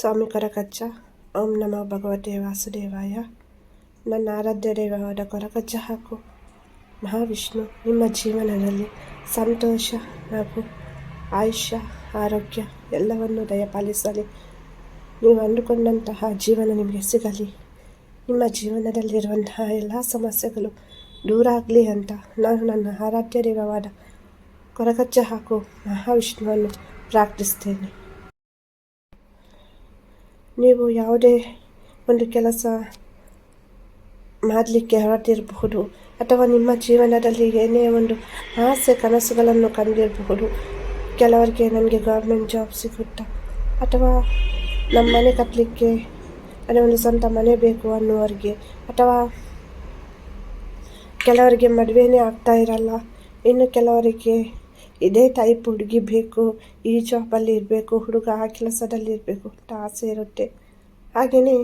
ಸ್ವಾಮಿ ಕೊರಕಚ್ಚ. ಓಂ ನಮೋ ಭಗವತೆ ವಾಸುದೇವಾಯ. ನನ್ನ ಆರಾಧ್ಯ ದೈವವಾದ ಕೊರಕಚ್ಚ ಹಾಕು ಮಹಾವಿಷ್ಣು, ನಿಮ್ಮ ಜೀವನದಲ್ಲಿ ಸಂತೋಷ ಹಾಗೂ ಆಯುಷ್ಯ, ಆರೋಗ್ಯ ಎಲ್ಲವನ್ನು ದಯಪಾಲಿಸಲಿ. ನೀವು ಅಂದುಕೊಂಡಂತಹ ಜೀವನ ನಿಮಗೆ ಸಿಗಲಿ. ನಿಮ್ಮ ಜೀವನದಲ್ಲಿರುವಂತಹ ಎಲ್ಲ ಸಮಸ್ಯೆಗಳು ದೂರ ಆಗಲಿ ಅಂತ ನಾನು ನನ್ನ ಆರಾಧ್ಯ ದೈವವಾದ ಕೊರಕಚ್ಚ ಹಾಕು ಮಹಾವಿಷ್ಣುವನ್ನು ಪ್ರಾರ್ಥಿಸ್ತೇನೆ ನೀವು ಯಾವುದೇ ಒಂದು ಕೆಲಸ ಮಾಡಲಿಕ್ಕೆ ಹೊರಟಿರಬಹುದು ಅಥವಾ ನಿಮ್ಮ ಜೀವನದಲ್ಲಿ ಏನೇ ಒಂದು ಆಸೆ ಕನಸುಗಳನ್ನು ಕಂಡಿರಬಹುದು. ಕೆಲವರಿಗೆ ನನಗೆ ಗೌರ್ಮೆಂಟ್ ಜಾಬ್ ಸಿಗುತ್ತಾ ಅಥವಾ ನಮ್ಮ ಮನೆ ಕಟ್ಟಲಿಕ್ಕೆ ಅದೇ ಒಂದು ಸ್ವಂತ ಮನೆ ಬೇಕು ಅನ್ನುವರಿಗೆ ಅಥವಾ ಕೆಲವರಿಗೆ ಮದುವೆನೇ ಆಗ್ತಾ ಇರಲ್ಲ, ಇನ್ನು ಕೆಲವರಿಗೆ ಇದೇ ಟೈಪ್ ಹುಡುಗಿ ಬೇಕು, ಈ ಜಾಬಲ್ಲಿ ಇರಬೇಕು, ಹುಡುಗ ಆ ಕೆಲಸದಲ್ಲಿ ಇರಬೇಕು ಅಂತ ಆಸೆ ಇರುತ್ತೆ. ಹಾಗೆಯೇ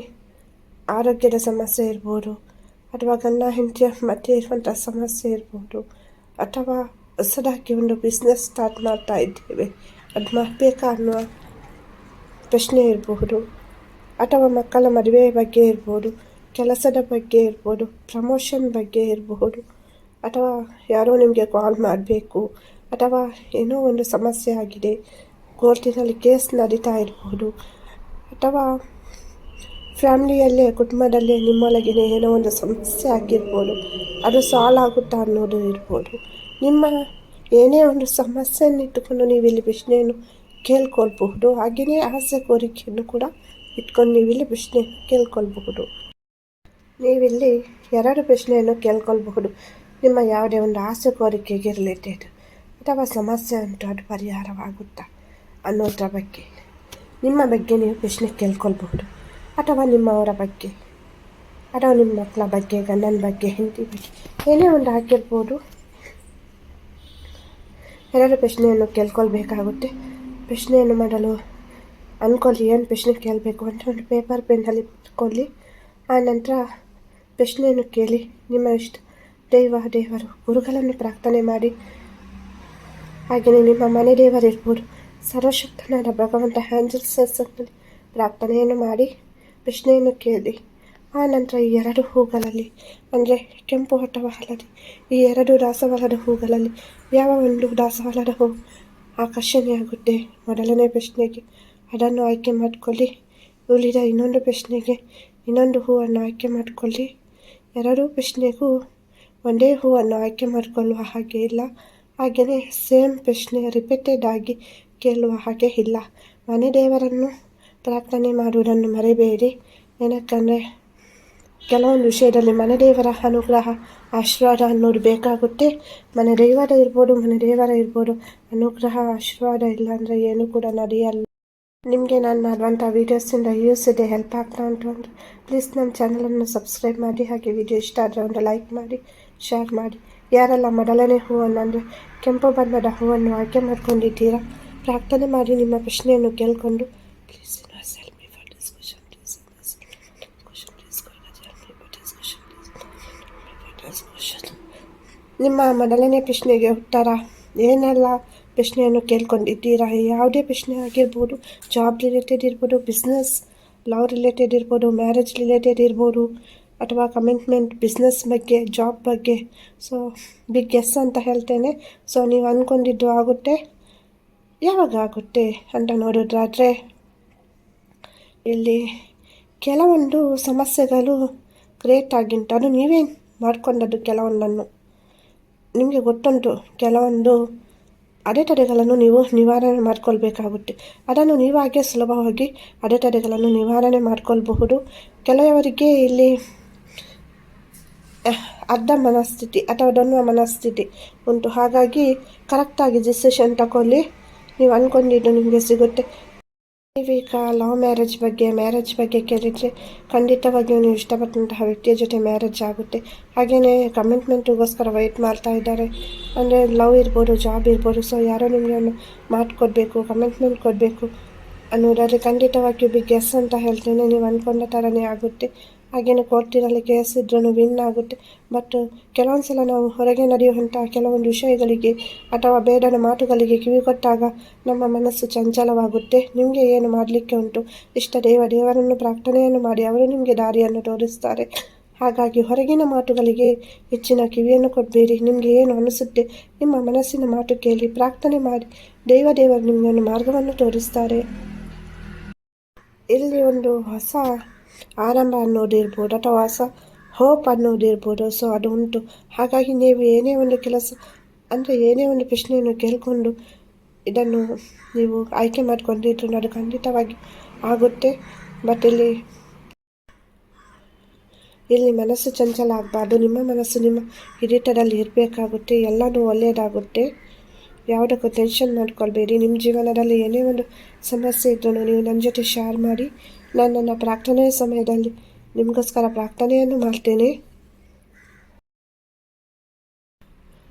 ಆರೋಗ್ಯದ ಸಮಸ್ಯೆ ಇರ್ಬೋದು, ಅಥವಾ ಗಂಡ ಹೆಂಡತಿಯ ಮಧ್ಯೆ ಇರುವಂಥ ಸಮಸ್ಯೆ ಇರ್ಬೋದು, ಅಥವಾ ಹೊಸದಾಗಿ ಒಂದು ಬಿಸ್ನೆಸ್ ಸ್ಟಾರ್ಟ್ ಮಾಡ್ತಾ ಇದ್ದೇವೆ, ಅದು ಮಾಡಬೇಕಾ ಅನ್ನುವ ಪ್ರಶ್ನೆ ಇರಬಹುದು ಅಥವಾ ಮಕ್ಕಳ ಮದುವೆ ಬಗ್ಗೆ ಇರ್ಬೋದು, ಕೆಲಸದ ಬಗ್ಗೆ ಇರ್ಬೋದು ಪ್ರಮೋಷನ್ ಬಗ್ಗೆ ಇರಬಹುದು ಅಥವಾ ಯಾರೋ ನಿಮಗೆ ಕಾಲ್ ಮಾಡಬೇಕು ಅಥವಾ ಏನೋ ಒಂದು ಸಮಸ್ಯೆ ಆಗಿದೆ, ಕೋರ್ಟಿನಲ್ಲಿ ಕೇಸ್ ನಡೀತಾ ಇರಬಹುದು ಅಥವಾ ಫ್ಯಾಮ್ಲಿಯಲ್ಲೇ, ಕುಟುಂಬದಲ್ಲೇ, ನಿಮ್ಮೊಳಗಿನ ಏನೋ ಒಂದು ಸಮಸ್ಯೆ ಆಗಿರ್ಬೋದು, ಅದು ಸಾಲ್ವ್ ಆಗುತ್ತಾ ಅನ್ನೋದು ಇರ್ಬೋದು. ನಿಮ್ಮ ಏನೇ ಒಂದು ಸಮಸ್ಯೆಯನ್ನು ಇಟ್ಟುಕೊಂಡು ನೀವು ಇಲ್ಲಿ ಪ್ರಶ್ನೆಯನ್ನು ಕೇಳ್ಕೊಳ್ಬಹುದು. ಹಾಗೆಯೇ ಆಸೆ ಕೋರಿಕೆಯನ್ನು ಕೂಡ ಇಟ್ಕೊಂಡು ನೀವು ಇಲ್ಲಿ ಪ್ರಶ್ನೆಯನ್ನು ಕೇಳ್ಕೊಳ್ಬಹುದು. ನೀವಿಲ್ಲಿ ಎರಡು ಪ್ರಶ್ನೆಯನ್ನು ಕೇಳ್ಕೊಳ್ಬಹುದು. ನಿಮ್ಮ ಯಾವುದೇ ಒಂದು ಆಸೆ ಕೋರಿಕೆಗೆ ರಿಲೇಟೆಡ್ ಅಥವಾ ಸಮಸ್ಯೆ ಉಂಟು, ಅದು ಪರಿಹಾರವಾಗುತ್ತಾ ಅನ್ನೋದ್ರ ಬಗ್ಗೆ, ನಿಮ್ಮ ಬಗ್ಗೆ ನೀವು ಪ್ರಶ್ನೆ ಕೇಳ್ಕೊಳ್ಬೋದು ಅಥವಾ ನಿಮ್ಮವರ ಬಗ್ಗೆ, ಅಥವಾ ನಿಮ್ಮ ಮಕ್ಕಳ ಬಗ್ಗೆ, ಗಂಡನ ಬಗ್ಗೆ, ಹೆಂಡತಿ ಬಗ್ಗೆ, ಏನೇ ಒಂದು ಹಾಕಿರ್ಬೋದು. ಎರಡು ಪ್ರಶ್ನೆಯನ್ನು ಕೇಳ್ಕೊಳ್ಬೇಕಾಗುತ್ತೆ. ಪ್ರಶ್ನೆಯನ್ನು ಮಾಡಲು ಅಂದ್ಕೊಳ್ಳಿ ಏನು ಪ್ರಶ್ನೆ ಕೇಳಬೇಕು ಅಂತ ಒಂದು ಪೇಪರ್ ಪೆನ್ನಲ್ಲಿ ಇಟ್ಕೊಳ್ಳಿ ಆ ನಂತರ ಪ್ರಶ್ನೆಯನ್ನು ಕೇಳಿ, ನಿಮ್ಮ ಇಷ್ಟ ದೈವ, ದೇವರು, ಗುರುಗಳನ್ನು ಪ್ರಾರ್ಥನೆ ಮಾಡಿ. ಹಾಗೆಯೇ ನಿಮ್ಮ ಮನೆ ದೇವರಿರ್ಬೋದು. ಸರ್ವಶಕ್ತನಾದ ಭಗವಂತ ಹ್ಯಾಂಜಲ್ಸಲ್ಲಿ ಪ್ರಾರ್ಥನೆಯನ್ನು ಮಾಡಿ, ಪ್ರಶ್ನೆಯನ್ನು ಕೇಳಿ. ಆ ನಂತರ ಈ ಎರಡು ಹೂಗಳಲ್ಲಿ, ಅಂದರೆ ಕೆಂಪು ಅಥವಾ ಹಳದಿ ಈ ಎರಡು ದಾಸವಾಳದ ಹೂಗಳಲ್ಲಿ ಯಾವ ಒಂದು ದಾಸವಾಳದ ಹೂ ಆಕರ್ಷಣೆಯಾಗುತ್ತೆ ಮೊದಲನೇ ಪ್ರಶ್ನೆಗೆ ಅದನ್ನು ಆಯ್ಕೆ ಮಾಡಿಕೊಳ್ಳಿ. ಉಳಿದ ಇನ್ನೊಂದು ಪ್ರಶ್ನೆಗೆ ಇನ್ನೊಂದು ಹೂವನ್ನು ಆಯ್ಕೆ ಮಾಡಿಕೊಳ್ಳಿ. ಎರಡೂ ಪ್ರಶ್ನೆಗೂ ಒಂದೇ ಹೂವನ್ನು ಆಯ್ಕೆ ಮಾಡಿಕೊಳ್ಳುವ ಹಾಗೆ ಇಲ್ಲ. ಹಾಗೆಯೇ ಸೇಮ್ ಪ್ರಶ್ನೆ ರಿಪೀಟೆಡ್ ಆಗಿ ಕೇಳುವ ಹಾಗೆ ಇಲ್ಲ. ಮನೆ ದೇವರನ್ನು ಪ್ರಾರ್ಥನೆ ಮಾಡುವುದನ್ನು ಮರೆಯಬೇಡಿ ಏನಕ್ಕಂದರೆ, ಕೆಲವೊಂದು ವಿಷಯದಲ್ಲಿ ಮನೆ ದೇವರ ಅನುಗ್ರಹ, ಆಶೀರ್ವಾದ ಅನ್ನೋದು ಬೇಕಾಗುತ್ತೆ. ಮನೆ ದೇವರ ಇರ್ಬೋದು, ಮನೆ ದೇವರ ಇರ್ಬೋದು, ಅನುಗ್ರಹ, ಆಶೀರ್ವಾದ ಇಲ್ಲ ಅಂದರೆ ಏನೂ ಕೂಡ ನಡೆಯಲ್ಲ. ನಿಮಗೆ ನಾನು ಮಾಡುವಂಥ ವೀಡಿಯೋಸಿಂದ ಯೂಸ್ ಇದೆ ಹೆಲ್ಪ್ ಆಗ್ತಾ ಉಂಟು ಅಂದರೆ ಪ್ಲೀಸ್ ನನ್ನ ಚಾನಲನ್ನು ಸಬ್ಸ್ಕ್ರೈಬ್ ಮಾಡಿ. ಹಾಗೆ ವಿಡಿಯೋ ಇಷ್ಟ ಆದರೆ ಒಂದು ಲೈಕ್ ಮಾಡಿ. ಶೇರ್ ಮಾಡಿ. ಯಾರೆಲ್ಲ ಮೊದಲನೇ ಹೂವನ್ನು ಅಂದರೆ ಕೆಂಪು ಬಣ್ಣದ ಹೂವನ್ನು ಆಯ್ಕೆ ಮಾಡ್ಕೊಂಡಿದ್ದೀರಾ? ಪ್ರಾರ್ಥನೆ ಮಾಡಿ ನಿಮ್ಮ ಪ್ರಶ್ನೆಯನ್ನು ಕೇಳಿಕೊಂಡು. ಪ್ಲೀಸ್ ನಿಮ್ಮ ಮೊದಲನೇ ಪ್ರಶ್ನೆಗೆ ಉತ್ತರ, ಏನೆಲ್ಲ ಪ್ರಶ್ನೆಯನ್ನು ಕೇಳ್ಕೊಂಡಿದ್ದೀರಾ? ಯಾವುದೇ ಪ್ರಶ್ನೆ ಆಗಿರ್ಬೋದು ಜಾಬ್ ರಿಲೇಟೆಡ್ ಇರ್ಬೋದು ಬಿಸ್ನೆಸ್ ಲವ್ ರಿಲೇಟೆಡ್ ಇರ್ಬೋದು ಮ್ಯಾರೇಜ್ ರಿಲೇಟೆಡ್ ಇರ್ಬೋದು ಅಥವಾ ಕಮಿಟ್ಮೆಂಟ್ ಬಿಸ್ನೆಸ್ ಬಗ್ಗೆ ಜಾಬ್ ಬಗ್ಗೆ. ಸೊ ಬಿಗ್ ಎಸ್ ಅಂತ ಹೇಳ್ತೇನೆ. ಸೊ ನೀವು ಅಂದ್ಕೊಂಡಿದ್ದು ಆಗುತ್ತೆ. ಯಾವಾಗ ಆಗುತ್ತೆ ಅಂತ ನೋಡೋದಾದರೆ ಇಲ್ಲಿ ಕೆಲವೊಂದು ಸಮಸ್ಯೆಗಳು ಕ್ರಿಯೇಟ್ ಆಗಿಂಟು ಅದು ನೀವೇನು ಮಾಡ್ಕೊಂಡದ್ದು ಕೆಲವೊಂದನ್ನು. ನಿಮಗೆ ಗೊತ್ತುಂಟು, ಕೆಲವೊಂದು ಅಡೆತಡೆಗಳನ್ನು ನೀವು ನಿವಾರಣೆ ಮಾಡಿಕೊಳ್ಬೇಕಾಗುತ್ತೆ. ಅದನ್ನು ನೀವಾಗೆ ಸುಲಭವಾಗಿ ಅಡೆತಡೆಗಳನ್ನು ನಿವಾರಣೆ ಮಾಡಿಕೊಳ್ಬಹುದು. ಕೆಲವರಿಗೆ ಇಲ್ಲಿ ಅರ್ಧ ಮನಸ್ಥಿತಿ ಅಥವಾ ದೊಣ್ಣ ಮನಸ್ಥಿತಿ ಉಂಟು. ಹಾಗಾಗಿ ಕರೆಕ್ಟಾಗಿ ಡಿಸಿಷನ್ ತಗೊಳ್ಳಿ ನೀವು ಅಂದ್ಕೊಂಡಿದ್ದು ನಿಮಗೆ ಸಿಗುತ್ತೆ. ದೈವಿಕ ಲವ್ ಮ್ಯಾರೇಜ್ ಬಗ್ಗೆ ಮ್ಯಾರೇಜ್ ಬಗ್ಗೆ ಕೇಳಿದರೆ ಖಂಡಿತವಾಗಿಯೂ ನೀವು ಇಷ್ಟಪಟ್ಟಂತಹ ವ್ಯಕ್ತಿಯ ಜೊತೆ ಮ್ಯಾರೇಜ್ ಆಗುತ್ತೆ. ಹಾಗೆಯೇ ಕಮಿಟ್ಮೆಂಟಿಗೋಸ್ಕರ ವೆಯ್ಟ್ ಮಾಡ್ತಾ ಇದ್ದಾರೆ. ಅಂದರೆ ಲವ್ ಇರ್ಬೋದು ಜಾಬ್ ಇರ್ಬೋದು ಸೊ ಯಾರೋ ನಿಮಗೆ ಒಂದು ಮಾತು ಕೊಡಬೇಕು ಕಮಿಟ್ಮೆಂಟ್ ಕೊಡಬೇಕು ಅನ್ನೋದಾದರೆ ಖಂಡಿತವಾಗಿಯೂ ಬಿಗ್ ಎಸ್ ಅಂತ ಹೇಳ್ತೇನೆ. ನೀವು ಅಂದ್ಕೊಂಡ ಥರನೇ ಆಗುತ್ತೆ. ಹಾಗೇನೆ ಕೋರ್ಟಿನಲ್ಲಿ ಕೇಸ್ ಇದ್ರೂ ವಿನ್ ಆಗುತ್ತೆ. ಬಟ್ ಕೆಲವೊಂದು ಸಲ ನಾವು ಹೊರಗೆ ನಡೆಯುವಂಥ ಕೆಲವೊಂದು ವಿಷಯಗಳಿಗೆ ಅಥವಾ ಬೇಡನ ಮಾತುಗಳಿಗೆ ಕಿವಿಗೊಟ್ಟಾಗ ನಮ್ಮ ಮನಸ್ಸು ಚಂಚಲವಾಗುತ್ತೆ. ನಿಮಗೆ ಏನು ಮಾಡಲಿಕ್ಕೆ ಉಂಟು? ಇಷ್ಟ ದೇವ, ದೇವರನ್ನು ಪ್ರಾರ್ಥನೆಯನ್ನು ಮಾಡಿ ಅವರು ನಿಮಗೆ ದಾರಿಯನ್ನು ತೋರಿಸ್ತಾರೆ. ಹಾಗಾಗಿ ಹೊರಗಿನ ಮಾತುಗಳಿಗೆ ಹೆಚ್ಚಿನ ಕಿವಿಯನ್ನು ಕೊಡಬೇಡಿ. ನಿಮಗೆ ಏನು ಅನಿಸುತ್ತೆ ನಿಮ್ಮ ಮನಸ್ಸಿನ ಮಾತು ಕೇಳಿ ಪ್ರಾರ್ಥನೆ ಮಾಡಿ. ದೇವ, ದೇವರು ನಿಮಗೆ ಒಂದು ಮಾರ್ಗವನ್ನು ತೋರಿಸ್ತಾರೆ. ಇಲ್ಲಿ ಒಂದು ಹೊಸ ಆರಂಭ ಅನ್ನೋದಿರ್ಬೋದು ಅಥವಾ ಹೊಸ ಹೋಪ್ ಅನ್ನೋದಿರ್ಬೋದು. ಸೊ ಅದು ಉಂಟು ಹಾಗಾಗಿ ನೀವು ಏನೇ ಒಂದು ಕೆಲಸ, ಅಂದರೆ ಏನೇ ಒಂದು ಪ್ರಶ್ನೆಯನ್ನು ಕೇಳಿಕೊಂಡು ಇದನ್ನು ನೀವು ಆಯ್ಕೆ ಮಾಡಿಕೊಂಡಿದ್ರು ಅದು ಖಂಡಿತವಾಗಿ ಆಗುತ್ತೆ. ಬಟ್ ಇಲ್ಲಿ ಇಲ್ಲಿ ಮನಸ್ಸು ಚಂಚಲ ಆಗಬಾರ್ದು. ನಿಮ್ಮ ಮನಸ್ಸು ನಿಮ್ಮ ಹಿಡಿತದಲ್ಲಿ ಇರಬೇಕಾಗುತ್ತೆ. ಎಲ್ಲನೂ ಒಳ್ಳೆಯದಾಗುತ್ತೆ ಯಾವುದಕ್ಕೂ ಟೆನ್ಷನ್ ಮಾಡ್ಕೊಳ್ಬೇಡಿ. ನಿಮ್ಮ ಜೀವನದಲ್ಲಿ ಏನೇ ಒಂದು ಸಮಸ್ಯೆ ಇದ್ರೂ ನೀವು ನನ್ನ ಜೊತೆ ಶೇರ್ ಮಾಡಿ. ನಾನು ನನ್ನ ಪ್ರಾರ್ಥನೆಯ ಸಮಯದಲ್ಲಿ ನಿಮಗೋಸ್ಕರ ಪ್ರಾರ್ಥನೆಯನ್ನು ಮಾಡ್ತೇನೆ.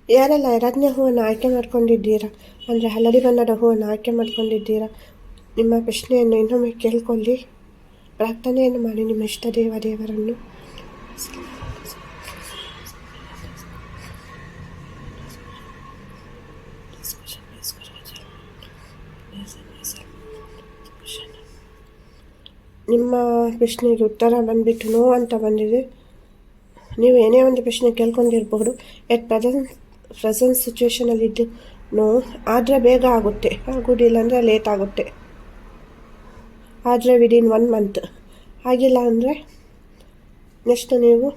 ಯಾರೆಲ್ಲ ಎರಡನೇ ಹೂವನ್ನು ಆಯ್ಕೆ ಮಾಡ್ಕೊಂಡಿದ್ದೀರಾ? ಅಂದರೆ ಹಳದಿ ಬಣ್ಣದ ಹೂವನ್ನು ಆಯ್ಕೆ ಮಾಡ್ಕೊಂಡಿದ್ದೀರಾ? ನಿಮ್ಮ ಪ್ರಶ್ನೆಯನ್ನು ಇನ್ನೊಮ್ಮೆ ಕೇಳ್ಕೊಳ್ಳಿ. ಪ್ರಾರ್ಥನೆಯನ್ನು ಮಾಡಿ ನಿಮ್ಮ ಇಷ್ಟ ದೇವ ದೇವರನ್ನು. ನಿಮ್ಮ ಪ್ರಶ್ನೆಗೆ ಉತ್ತರ ಬಂದುಬಿಟ್ಟು ನೋ ಅಂತ ಬಂದಿದೆ. ನೀವು ಏನೇ ಒಂದು ಪ್ರಶ್ನೆ ಕೇಳ್ಕೊಂಡಿರ್ಬೋದು ಎಟ್ ಪ್ರೆಸೆಂಟ್ ಪ್ರೆಸೆಂಟ್ ಸಿಚುವೇಷನಲ್ಲಿದ್ದು ನೋ, ಆದರೆ ಬೇಗ ಆಗುತ್ತೆ. ಆಗೋದಿಲ್ಲ ಅಂದರೆ ಲೇಟ್ ಆಗುತ್ತೆ. ಆದರೆ ವಿದಿನ್ ಒನ್ ಮಂತ್ ಆಗಿಲ್ಲ ಅಂದರೆ ನೆಕ್ಸ್ಟ್ ನೀವು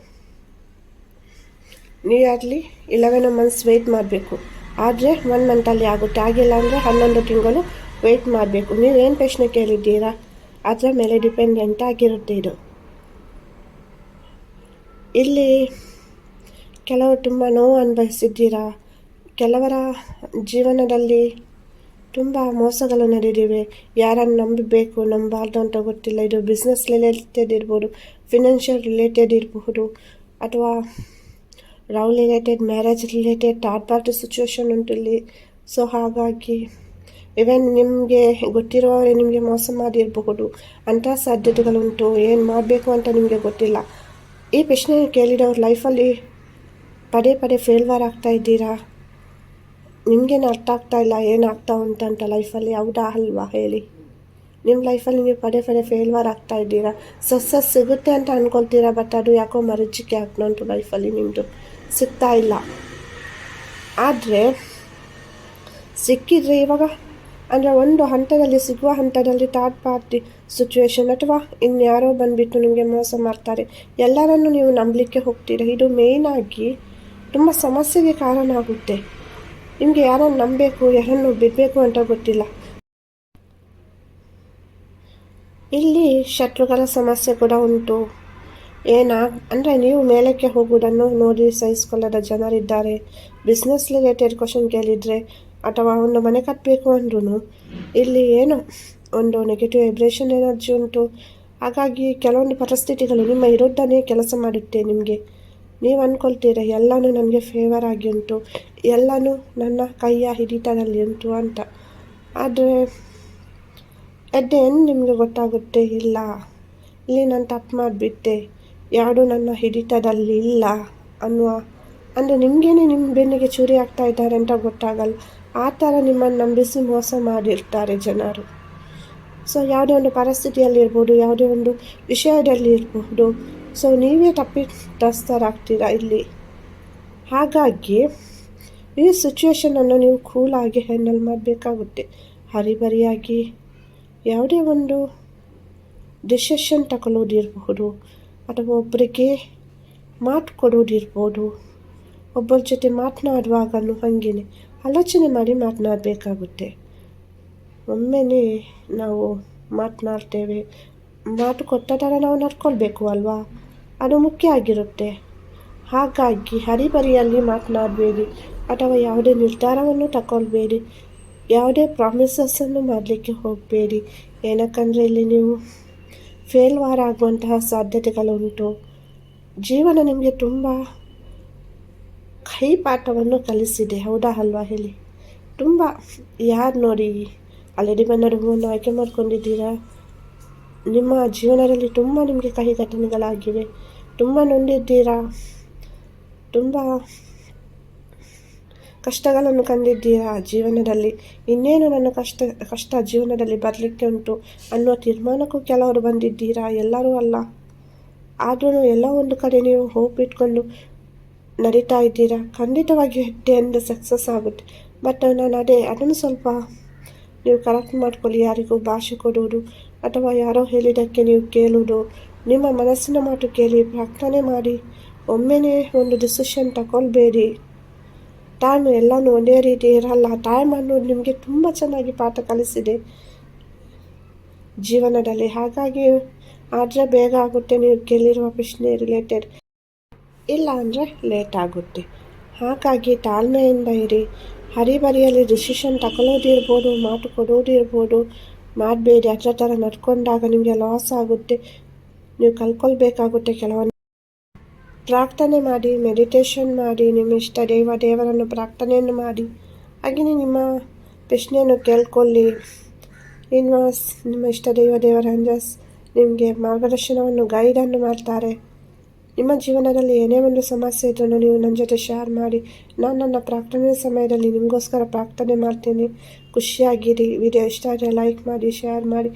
ನಿಯರ್ಲಿ ಇಲೆವೆನ್ ಮಂತ್ಸ್ ವೆಯ್ಟ್ ಮಾಡಬೇಕು. ಆದರೆ ಒನ್ ಮಂತಲ್ಲಿ ಆಗುತ್ತೆ. ಆಗಿಲ್ಲ ಅಂದರೆ ಹನ್ನೊಂದು ತಿಂಗಳು ವೆಯ್ಟ್ ಮಾಡಬೇಕು. ನೀವೇನು ಪ್ರಶ್ನೆ ಕೇಳಿದ್ದೀರಾ? ಅದರ ಮೇಲೆ ಡಿಪೆಂಡೆಂಟ್ ಆಗಿರುತ್ತೆ ಇದು. ಇಲ್ಲಿ ಕೆಲವರು ತುಂಬ ನೋವು ಅನುಭವಿಸಿದ್ದೀರಾ? ಕೆಲವರ ಜೀವನದಲ್ಲಿ ತುಂಬ ಮೋಸಗಳು ನಡೆದಿವೆ. ಯಾರನ್ನು ನಂಬಬೇಕು ನಂಬಾರ್ದು ಅಂತ ಗೊತ್ತಿಲ್ಲ. ಇದು ಬಿಸ್ನೆಸ್ ರಿಲೇಟೆಡ್ ಇರ್ಬೋದು ಫಿನಾನ್ಷಿಯಲ್ ರಿಲೇಟೆಡ್ ಇರಬಹುದು ಅಥವಾ love related marriage related third party situation ಉಂಟು ಇಲ್ಲಿ. ಸೊ ಹಾಗಾಗಿ ಇವನ್ ನಿಮಗೆ ಗೊತ್ತಿರುವವರೇ ನಿಮಗೆ ಮೋಸ ಮಾಡಿರಬಹುದು. ಅಂಥ ಸಾಧ್ಯತೆಗಳುಂಟು. ಏನು ಮಾಡಬೇಕು ಅಂತ ನಿಮಗೆ ಗೊತ್ತಿಲ್ಲ. ಈ ಪ್ರಶ್ನೆ ಕೇಳಿದವ್ರ ಲೈಫಲ್ಲಿ ಪದೇ ಪದೇ ಫೇಲ್ವರ್ ಆಗ್ತಾ ಇದ್ದೀರಾ? ನಿಮಗೇನು ಅರ್ಥ ಆಗ್ತಾ ಇಲ್ಲ ಏನಾಗ್ತಾ ಉಂಟಂತ ಲೈಫಲ್ಲಿ ಹೌದಾ ಅಲ್ವಾ ಹೇಳಿ. ನಿಮ್ಮ ಲೈಫಲ್ಲಿ ನೀವು ಪದೇ ಪದೇ ಫೇಲ್ವರ್ ಆಗ್ತಾ ಇದ್ದೀರಾ? ಸಕ್ಸಸ್ ಸಿಗುತ್ತೆ ಅಂತ ಅಂದ್ಕೊಳ್ತೀರಾ ಬಟ್ ಅದು ಯಾಕೋ ಮರುಚಿಕೆ ಆಗ್ತಾ ಉಂಟು ಲೈಫಲ್ಲಿ ನಿಮ್ಮದು ಸಿಗ್ತಾ ಇಲ್ಲ. ಆದರೆ ಸಿಕ್ಕಿದ್ರೆ ಇವಾಗ ಅಂದರೆ ಒಂದು ಹಂತದಲ್ಲಿ ಸಿಗುವ ಹಂತದಲ್ಲಿ ಥರ್ಡ್ ಪಾರ್ಟಿ ಸಿಚುವೇಶನ್ ಅಥವಾ ಇನ್ಯಾರೋ ಬಂದುಬಿಟ್ಟು ನಿಮಗೆ ಮೋಸ ಮಾಡ್ತಾರೆ. ಎಲ್ಲರನ್ನು ನೀವು ನಂಬಲಿಕ್ಕೆ ಹೋಗ್ತೀರ? ಇದು ಮೇಯ್ನಾಗಿ ತುಂಬ ಸಮಸ್ಯೆಗೆ ಕಾರಣ ಆಗುತ್ತೆ. ನಿಮಗೆ ಯಾರನ್ನು ನಂಬಬೇಕು, ಯಾರನ್ನು ಬಿಡಬೇಕು ಅಂತ ಗೊತ್ತಿಲ್ಲ. ಇಲ್ಲಿ ಶತ್ರುಗಳ ಸಮಸ್ಯೆ ಕೂಡ ಉಂಟು. ಏನಾ, ಅಂದರೆ ನೀವು ಮೇಲಕ್ಕೆ ಹೋಗುವುದನ್ನು ನೋಡಿ ಸಹಿಸ್ಕೊಳ್ಳದ ಜನರಿದ್ದಾರೆ. ಬಿಸ್ನೆಸ್ ರಿಲೇಟೆಡ್ ಕ್ವಶನ್ ಕೇಳಿದರೆ ಅಥವಾ ಒಂದು ಮನೆ ಕಟ್ಟಬೇಕು ಅಂದ್ರೂ ಇಲ್ಲಿ ಏನು ಒಂದು ನೆಗೆಟಿವ್ ವೈಬ್ರೇಷನ್ ಎನರ್ಜಿ ಉಂಟು. ಹಾಗಾಗಿ ಕೆಲವೊಂದು ಪರಿಸ್ಥಿತಿಗಳು ನಿಮ್ಮ ವಿರುದ್ಧನೇ ಕೆಲಸ ಮಾಡುತ್ತೆ ನಿಮಗೆ. ನೀವು ಅಂದ್ಕೊಳ್ತೀರ ಎಲ್ಲನೂ ನನಗೆ ಫೇವರ್ ಆಗಿ ಉಂಟು, ಎಲ್ಲನೂ ನನ್ನ ಕೈಯ ಹಿಡಿತದಲ್ಲಿ ಉಂಟು ಅಂತ. ಆದರೆ ಎಡ್ಡೆ ಏನು ನಿಮಗೆ ಗೊತ್ತಾಗುತ್ತೆ, ಇಲ್ಲ, ಇಲ್ಲಿ ನಾನು ತಪ್ಪು ಮಾಡಿಬಿಟ್ಟೆ, ಯಾರೂ ನನ್ನ ಹಿಡಿತದಲ್ಲಿ ಇಲ್ಲ ಅನ್ನುವ, ಅಂದರೆ ನಿಮಗೇನೆ ನಿಮ್ಮ ಬೆನ್ನಿಗೆ ಚೂರಿ ಆಗ್ತಾ ಇದ್ದಾರೆ ಅಂತ ಗೊತ್ತಾಗಲ್ಲ. ಆ ಥರ ನಿಮ್ಮನ್ನು ನಂಬಿಸಿ ಮೋಸ ಮಾಡಿರ್ತಾರೆ ಜನರು. ಸೊ ಯಾವುದೇ ಒಂದು ಪರಿಸ್ಥಿತಿಯಲ್ಲಿರ್ಬೋದು, ಯಾವುದೇ ಒಂದು ವಿಷಯದಲ್ಲಿ ಇರಬಹುದು ಸೊ ನೀವೇ ತಪ್ಪಿತಸ್ಥರಾಗ್ತೀರಾ ಇಲ್ಲಿ? ಹಾಗಾಗಿ, ಈ ಸಿಚುವೇಶನನ್ನು ನೀವು ಕೂಲಾಗಿ ಹ್ಯಾಂಡಲ್ ಮಾಡಬೇಕಾಗುತ್ತೆ. ಹರಿಬರಿಯಾಗಿ ಯಾವುದೇ ಒಂದು ಡಿಸಿಷನ್ ತಗೊಳ್ಳೋದಿರಬಹುದು ಅಥವಾ ಒಬ್ಬರಿಗೆ ಮಾತು ಕೊಡೋದಿರ್ಬೋದು, ಒಬ್ಬರ ಜೊತೆ ಮಾತನಾಡುವಾಗಲೂ ಹಾಗೇನೆ. ಆಲೋಚನೆ ಮಾಡಿ ಮಾತನಾಡಬೇಕಾಗುತ್ತೆ. ಒಮ್ಮೆನೇ ನಾವು ಮಾತನಾಡ್ತೇವೆ. ಮಾತು ಕೊಟ್ಟ ಥರ ನಾವು ನಡ್ಕೊಳ್ಬೇಕು ಅಲ್ವಾ? ಅದು ಮುಖ್ಯ ಆಗಿರುತ್ತೆ. ಹಾಗಾಗಿ ಹರಿಬರಿಯಲ್ಲಿ ಮಾತನಾಡಬೇಡಿ ಅಥವಾ ಯಾವುದೇ ನಿರ್ಧಾರವನ್ನು ತಗೊಳ್ಬೇಡಿ. ಯಾವುದೇ ಪ್ರಾಮಿಸಸ್ಸನ್ನು ಮಾಡಲಿಕ್ಕೆ ಹೋಗಬೇಡಿ. ಏನಕ್ಕಂದರೆ ಇಲ್ಲಿ ನೀವು ಫೇಲ್ವಾರ್ ಆಗುವಂತಹ ಸಾಧ್ಯತೆಗಳುಂಟು. ಜೀವನ ನಿಮಗೆ ತುಂಬ ಕೈ ಪಾಠವನ್ನು ಕಲಿಸಿದೆ. ಹೌದಾ ಅಲ್ವಾ ಹೇಳಿ? ತುಂಬ ಯಾರು ನೋಡಿ ಆಲ್ರೆಡಿ ಬನ್ನಡ ಹೂವನ್ನು ಆಯ್ಕೆ ಮಾಡ್ಕೊಂಡಿದ್ದೀರಾ? ನಿಮ್ಮ ಜೀವನದಲ್ಲಿ ತುಂಬ ನಿಮಗೆ ಕಹಿ ಘಟನೆಗಳಾಗಿವೆ ತುಂಬ ನೊಂದಿದ್ದೀರಾ? ತುಂಬ ಕಷ್ಟಗಳನ್ನು ಕಂಡಿದ್ದೀರಾ ಜೀವನದಲ್ಲಿ? ಇನ್ನೇನು ನನ್ನ ಕಷ್ಟ ಕಷ್ಟ ಜೀವನದಲ್ಲಿ ಬರಲಿಕ್ಕೆ ಉಂಟು ಅನ್ನೋ ತೀರ್ಮಾನಕ್ಕೂ ಕೆಲವರು ಬಂದಿದ್ದೀರಾ? ಎಲ್ಲರೂ ಅಲ್ಲ. ಆದರೂ ಎಲ್ಲ ಒಂದು ಕಡೆ ನೀವು ಹೋಪ್ ಇಟ್ಕೊಂಡು ನಡೀತಾ ಇದ್ದೀರಾ? ಖಂಡಿತವಾಗಿ ಹೆಟ್ಟೆಯಿಂದ ಸಕ್ಸಸ್ ಆಗುತ್ತೆ. ಬಟ್ ನಾನು ಅದೇ, ಅದನ್ನು ಸ್ವಲ್ಪ ನೀವು ಕರೆಕ್ಟ್ ಮಾಡ್ಕೊಳ್ಳಿ. ಯಾರಿಗೂ ಭಾಷೆ ಕೊಡುವುದು ಅಥವಾ ಯಾರೋ ಹೇಳಿದ್ದಕ್ಕೆ ನೀವು ಕೇಳುವುದು, ನಿಮ್ಮ ಮನಸ್ಸಿನ ಮಾತು ಕೇಳಿ, ಪ್ರಾರ್ಥನೆ ಮಾಡಿ, ಒಮ್ಮೆನೇ ಒಂದು ಡಿಸಿಷನ್ ತಗೊಳ್ಬೇಡಿ. ಟೈಮ್ ಎಲ್ಲನೂ ಒಂದೇ ರೀತಿ ಇರಲ್ಲ. ಟೈಮ್ ಅನ್ನೋದು ನಿಮಗೆ ತುಂಬ ಚೆನ್ನಾಗಿ ಪಾಠ ಕಲಿಸಿದೆ ಜೀವನದಲ್ಲಿ. ಹಾಗಾಗಿ ಆದರೆ ಬೇಗ ಆಗುತ್ತೆ. ನೀವು ಕೇಳಿರುವ ಪ್ರಶ್ನೆ ರಿಲೇಟೆಡ್ ಇಲ್ಲ ಅಂದರೆ ಲೇಟ್ ಆಗುತ್ತೆ. ಹಾಗಾಗಿ ತಾಳ್ಮೆಯಿಂದ ಇರಿ. ಹರಿಬರಿಯಲ್ಲಿ ಡಿಸಿಷನ್ ತಗೊಳ್ಳೋದಿರ್ಬೋದು ಮಾತು ಕೊಡೋದಿರ್ಬೋದು, ಮಾಡಬೇಡಿ. ಅದರ ಥರ ನಡ್ಕೊಂಡಾಗ ನಿಮಗೆ ಲಾಸ್ ಆಗುತ್ತೆ. ನೀವು ಕಲ್ಕೊಳ್ಬೇಕಾಗುತ್ತೆ ಕೆಲವೊಂದು ಪ್ರಾರ್ಥನೆ ಮಾಡಿ ಮೆಡಿಟೇಷನ್ ಮಾಡಿ, ನಿಮ್ಮ ಇಷ್ಟ ದೇವ, ದೇವರನ್ನು ಪ್ರಾರ್ಥನೆಯನ್ನು ಮಾಡಿ. ಹಾಗೆಯೇ ನಿಮ್ಮ ಪ್ರಶ್ನೆಯನ್ನು ಕೇಳ್ಕೊಳ್ಳಿ. ಇನ್ವಾಸ್, ನಿಮ್ಮ ಇಷ್ಟ ದೇವ, ದೇವರ ನಿಮಗೆ ಮಾರ್ಗದರ್ಶನವನ್ನು ಗೈಡನ್ನು ಮಾಡ್ತಾರೆ. ನಿಮ್ಮ ಜೀವನದಲ್ಲಿ ಏನೇ ಒಂದು ಸಮಸ್ಯೆ ಇದ್ರೂ ನೀವು ನನ್ನ ಜೊತೆ ಶೇರ್ ಮಾಡಿ. ನಾನು ನನ್ನ ಪ್ರಾರ್ಥನೆ ಸಮಯದಲ್ಲಿ ನಿಮಗೋಸ್ಕರ ಪ್ರಾರ್ಥನೆ ಮಾಡ್ತೀನಿ. ಖುಷಿಯಾಗಿರಿ. ವಿಡಿಯೋ ಇಷ್ಟ ಆದರೆ ಲೈಕ್ ಮಾಡಿ ಶೇರ್ ಮಾಡಿ.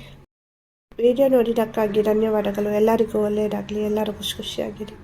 ವಿಡಿಯೋ ನೋಡಿದ್ದಕ್ಕಾಗಿ ಧನ್ಯವಾದಗಳು. ಎಲ್ಲರಿಗೂ ಒಳ್ಳೆಯದಾಗಲಿ. ಎಲ್ಲರೂ ಖುಷಿ ಖುಷಿಯಾಗಿರಿ.